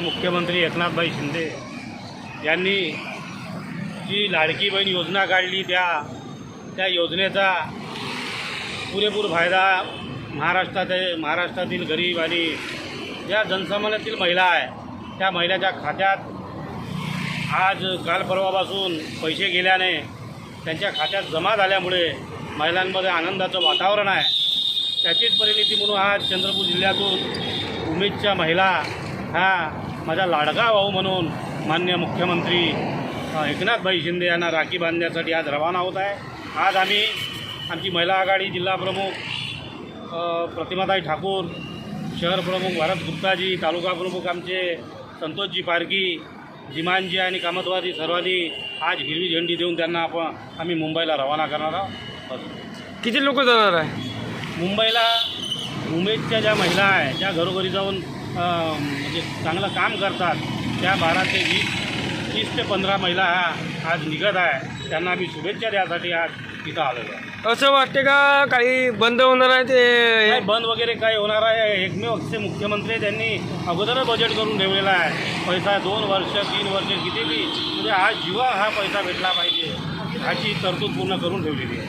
मुख्यमंत्री एकनाथभाई शिंदे यांनी जी लाडकी बहीण योजना काढली त्या त्या योजनेचा पुरेपूर फायदा महाराष्ट्रात महाराष्ट्रातील गरीब आणि ज्या जनसामान्यातील महिला आहे त्या महिलाच्या खात्यात आज काल परवापासून पैसे गेल्याने त्यांच्या खात्यात जमा झाल्यामुळे महिलांमध्ये आनंदाचं वातावरण आहे. त्याचीच परिणिती म्हणून आज चंद्रपूर जिल्ह्यातून उमेदच्या महिला ह्या माझा लाडका भाऊ म्हणून मान्य मुख्यमंत्री एकनाथभाई शिंदे यांना राखी बांधण्यासाठी आज रवाना होत आहे. आज आम्ही आमची महिला आघाडी जिल्हा प्रमुख अ, प्रतिमाताई ठाकूर शहर प्रमुख भारत गुप्ताजी तालुका प्रमुख आमचे संतोषजी पारकी जिमानजी आणि कामतवादी सर्वांनी आज हिरवी झेंडी देऊन त्यांना आपण आम्ही मुंबईला रवाना करणार आहोत. किती लोक जाणार आहे? मुंबईला उमेदच्या ज्या महिला आहे ज्या घरोघरी जाऊन म्हणजे चांगलं काम करतात. त्या बारा ते वीस तीस ते पंधरा महिला ह्या आज निघत आहे. त्यांना आम्ही शुभेच्छा द्यासाठी आज इथं आलेलो आहे. असं वाटते का काही बंद होणार आहे ते? काय बंद वगैरे काय होणार आहे. एकमेव असे मुख्यमंत्री त्यांनी अगोदरच बजेट करून ठेवलेला आहे. पैसा दोन वर्ष तीन वर्ष किती बी. म्हणजे आज जीवा हा पैसा भेटला पाहिजे. ह्याची तरतूद पूर्ण करून ठेवलेली आहे.